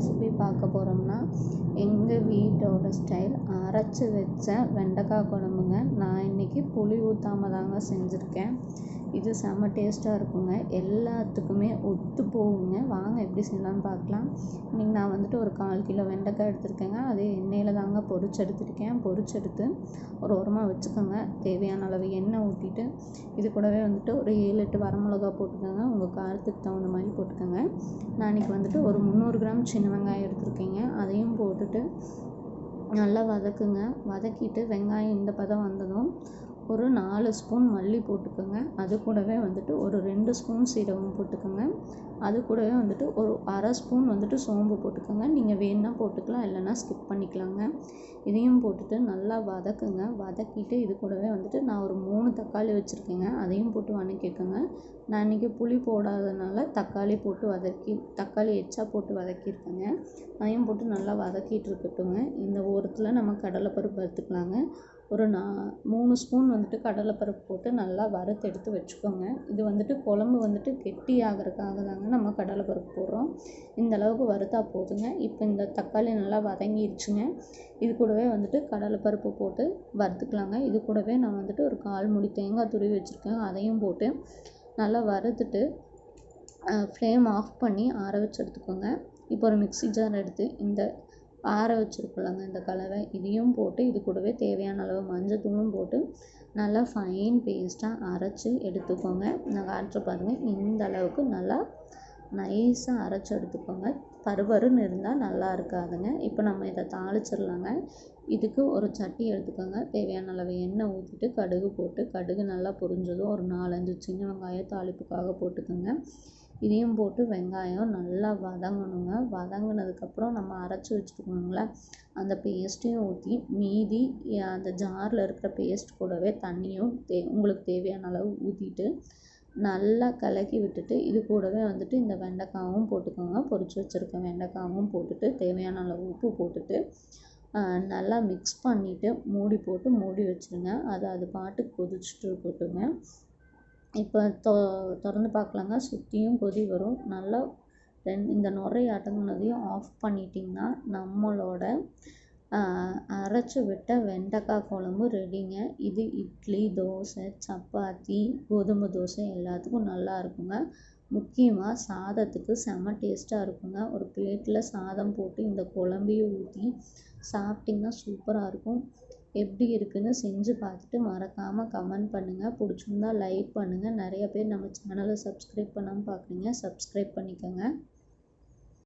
Recipe பார்க்க போகிறோம்னா எங்கள் வீட்டோட ஸ்டைல் அரைச்சி வச்ச வெண்டைக்காய் குழம்புங்க. நான் இன்றைக்கி புளி ஊற்றாம தாங்க செஞ்சுருக்கேன். இது செம்ம டேஸ்ட்டாக இருக்குங்க. எல்லாத்துக்குமே ஒத்து போகுங்க. வாங்க எப்படி செய்யலாம்னு பார்க்கலாம். இன்றைக்கி நான் வந்துட்டு ஒரு கால் கிலோ வெண்டைக்காய் எடுத்திருக்கேங்க. அதே எண்ணெயில் தாங்க பொரிச்சு எடுத்திருக்கேன். பொரிச்சு எடுத்து ஒரு ஓரமாக வச்சுக்கோங்க. தேவையான அளவு எண்ணெய் ஊற்றிட்டு இது கூடவே வந்துட்டு ஒரு ஏழு எட்டு வரமிளகா போட்டுக்கோங்க. உங்கள் காரத்துக்கு தகுந்த மாதிரி போட்டுக்கோங்க. நான் இன்றைக்கி வந்துட்டு ஒரு முந்நூறு கிராம் சின்ன வெங்காயம் எடுத்திருக்கேங்க. அதையும் போட்டுட்டு நல்லா வதக்குங்க. வதக்கிட்டு வெங்காயம் இந்த பதம் வந்ததும் ஒரு நாலு ஸ்பூன் மல்லி போட்டுக்கோங்க. அது கூடவே வந்துட்டு ஒரு ரெண்டு ஸ்பூன் சீரகம் போட்டுக்கோங்க. அது கூடவே வந்துட்டு ஒரு அரை ஸ்பூன் வந்துட்டு சோம்பு போட்டுக்கோங்க. நீங்கள் வேணுன்னா போட்டுக்கலாம் இல்லைன்னா ஸ்கிப் பண்ணிக்கலாங்க. இதையும் போட்டுட்டு நல்லா வதக்குங்க. வதக்கிட்டு இது கூடவே வந்துட்டு நான் ஒரு மூணு தக்காளி வச்சுருக்கேங்க. அதையும் போட்டு வதக்கிக்கோங்க நான் இன்றைக்கி புளி போடாதனால தக்காளி போட்டு வதக்கி தக்காளி எச்சா போட்டு வதக்கியிருக்கேங்க. அதையும் போட்டு நல்லா வதக்கிட்டு இருக்கட்டுங்க இந்த ஓரத்தில் நம்ம கடலைப்பருப்பு வறுத்துக்கலாங்க. ஒரு நா மூணு ஸ்பூன் வந்துட்டு கடலைப்பருப்பு போட்டு நல்லா வறுத்து எடுத்து வச்சுக்கோங்க. இது வந்துட்டு குழம்பு வந்துட்டு கெட்டி ஆகிறதுக்காக தாங்க நம்ம கடலைப்பருப்பு போடுறோம். இந்த அளவுக்கு வறுத்தா போதுங்க. இப்போ இந்த தக்காளி நல்லா வதங்கிடுச்சுங்க இது கூடவே வந்துட்டு கடலைப்பருப்பு போட்டு வறுத்துக்கலாங்க. இது கூடவே நான் வந்துட்டு ஒரு கால் முடி தேங்காய் துருவி வச்சுருக்கேன். அதையும் போட்டு நல்லா வறுத்துட்டு ஃப்ளேம் ஆஃப் பண்ணி ஆற வச்சு எடுத்துக்கோங்க. இப்போ ஒரு மிக்ஸி ஜார் எடுத்து இந்த ஆற வச்சுருக்கோம்லங்க இந்த கலவை இதையும் போட்டு இது கூடவே தேவையான அளவு மஞ்சத்தூளும் போட்டு நல்லா ஃபைன் பேஸ்ட்டாக அரைச்சி எடுத்துக்கோங்க. நான் காட்டுற பாருங்கள் இந்த அளவுக்கு நல்லா நைஸாக அரைச்சி எடுத்துக்கோங்க. பருபருன்னு இருந்தால் நல்லா இருக்காதுங்க. இப்போ நம்ம இதை தாளிச்சிடலாங்க. இதுக்கு ஒரு சட்டி எடுத்துக்கோங்க. தேவையான அளவு எண்ணெய் ஊற்றிட்டு கடுகு போட்டு கடுகு நல்லா பொரிஞ்சதும் ஒரு நாலஞ்சு சின்ன வெங்காயம் தாளிப்புக்காக போட்டுக்கோங்க. இதையும் போட்டு வெங்காயம் நல்லா வதங்கணுங்க. வதங்கினதுக்கப்புறம் நம்ம அரைச்சி வச்சுருக்கோங்களா அந்த பேஸ்ட்டையும் ஊற்றி மீதி அந்த ஜாரில் இருக்கிற பேஸ்ட் கூடவே தண்ணியும் தே உங்களுக்கு தேவையான அளவு ஊற்றிட்டு நல்லா கலக்கி விட்டுட்டு இது கூடவே வந்துட்டு இந்த வெண்டைக்காவும் போட்டுக்கோங்க. பொரித்து வச்சுருக்க வெண்டைக்காவும் போட்டுட்டு தேவையான அளவு உப்பு போட்டுட்டு நல்லா மிக்ஸ் பண்ணிவிட்டு மூடி போட்டு மூடி வச்சுருங்க. அது அது பாட்டுக்கு கொதிச்சுட்டு இருக்கட்டுங்க. இப்போ தொ திறந்து பார்க்கலாங்க சுற்றியும் கொதி வரும். நல்லா ரெண் இந்த நுரை அடங்குனதையும் ஆஃப் பண்ணிட்டிங்கன்னா நம்மளோட அரைச்சி விட்ட வெண்டைக்காய் குழம்பு ரெடிங்க இது இட்லி தோசை சப்பாத்தி கோதுமை தோசை எல்லாத்துக்கும் நல்லா இருக்குங்க. முக்கியமாக சாதத்துக்கு செம டேஸ்ட்டாக இருக்குங்க. ஒரு பிளேட்டில் சாதம் போட்டு இந்த குழம்பையும் ஊற்றி சாப்பிட்டிங்கன்னா சூப்பராக இருக்கும். எப்படி இருக்குன்னு செஞ்சு பார்த்துட்டு மறக்காமல் கமெண்ட் பண்ணுங்கள் பிடிச்சிருந்தா லைக் பண்ணுங்கள் நிறைய பேர் நம்ம சேனலை சப்ஸ்கிரைப் பண்ணாமல் பார்க்குறீங்க சப்ஸ்கிரைப் பண்ணிக்கோங்க.